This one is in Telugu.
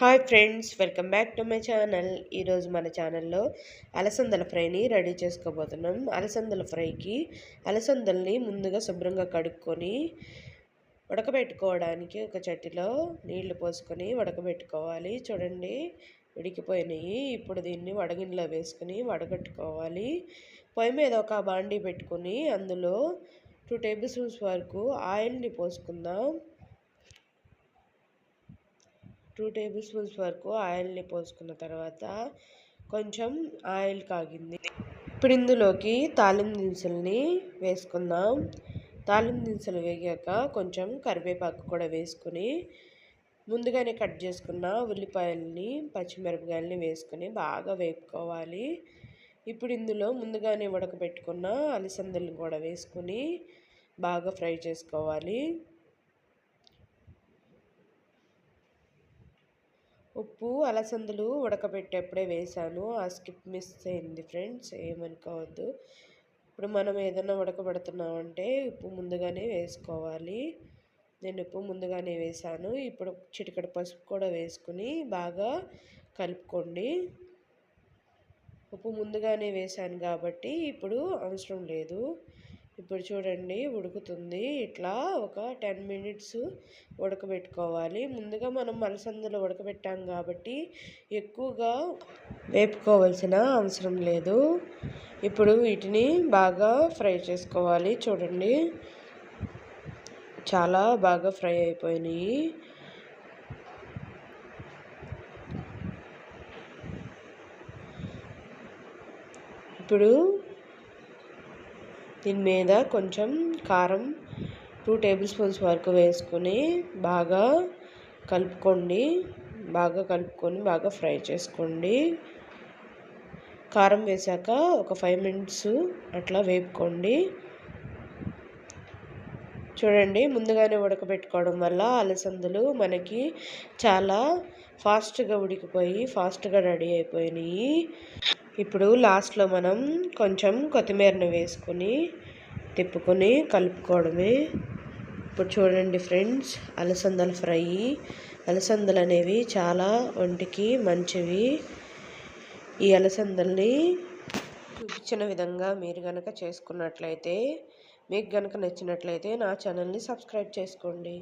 Hi friends welcome back to my channel. ఈరోజు మన ఛానల్లో అలసందల ఫ్రైని రెడీ చేసుకోబోతున్నాం. అలసందల ఫ్రైకి అలసందల్ని ముందుగా శుభ్రంగా కడుక్కొని ఉడకబెట్టుకోవడానికి ఒక చట్టిలో నీళ్ళు పోసుకొని ఉడకబెట్టుకోవాలి. చూడండి ఉడికిపోయినాయి. ఇప్పుడు దీన్ని వడగిన్నెలో వేసుకొని వడగట్టుకోవాలి. పొయ్యి మీద ఒక బాండీ పెట్టుకొని అందులో టూ టేబుల్ స్పూన్స్ వరకు ఆయిల్ని పోసుకుందాం. టూ టేబుల్ స్పూన్స్ వరకు ఆయిల్ని పోసుకున్న తర్వాత కొంచెం ఆయిల్ కాగింది. ఇప్పుడు ఇందులోకి తాలిం దినుసుల్ని వేసుకుందాం. తాలిం దినుసులు వేగాక కొంచెం కరివేపాకు కూడా వేసుకుని ముందుగానే కట్ చేసుకున్న ఉల్లిపాయల్ని పచ్చిమిరపకాయలని వేసుకొని బాగా వేపుకోవాలి. ఇప్పుడు ఇందులో ముందుగానే ఉడకబెట్టుకున్న అలసందలను కూడా వేసుకొని బాగా ఫ్రై చేసుకోవాలి. ఉప్పు అలసందలు ఉడకబెట్టేప్పుడే వేసాను ఆ స్కిప్ మిస్ అయింది ఫ్రెండ్స్ ఏమనుకోవద్దు. ఇప్పుడు మనం ఏదైనా ఉడకబెడుతున్నామంటే ఉప్పు ముందుగానే వేసుకోవాలి. నేను ఉప్పు ముందుగానే వేసాను ఇప్పుడు చిటికడ పసుపు కూడా వేసుకుని బాగా కలుపుకోండి. ఉప్పు ముందుగానే వేసాను కాబట్టి ఇప్పుడు అవసరం లేదు. ఇప్పుడు చూడండి ఉడుకుతుంది. ఇట్లా ఒక టెన్ మినిట్స్ ఉడకబెట్టుకోవాలి. ముందుగా మనం అలసందలు ఉడకబెట్టాం కాబట్టి ఎక్కువగా వేపుకోవాల్సిన అవసరం లేదు. ఇప్పుడు వీటిని బాగా ఫ్రై చేసుకోవాలి. చూడండి చాలా బాగా ఫ్రై అయిపోయినాయి. ఇప్పుడు దీని మీద కొంచెం కారం టూ టేబుల్ స్పూన్స్ వరకు వేసుకొని బాగా కలుపుకోండి. బాగా కలుపుకొని బాగా ఫ్రై చేసుకోండి. కారం వేసాక ఒక ఫైవ్ మినిట్స్ అట్లా వేపుకోండి. చూడండి ముందుగానే ఉడకబెట్టుకోవడం వల్ల అలసందలు మనకి చాలా ఫాస్ట్గా ఉడికిపోయి ఫాస్ట్గా రెడీ అయిపోయినాయి. ఇప్పుడు లాస్ట్లో మనం కొంచెం కొత్తిమీరను వేసుకొని తిప్పుకొని కలుపుకోవడమే. ఇప్పుడు చూడండి ఫ్రెండ్స్ అలసందల ఫ్రై. అలసందలు అనేవి చాలా ఒంటికి మంచివి. ఈ అలసందల్ని చూపించిన విధంగా మీరు కనుక చేసుకున్నట్లయితే మీకు గనక నచ్చినట్లయితే నా ఛానల్ని సబ్స్క్రైబ్ చేసుకోండి.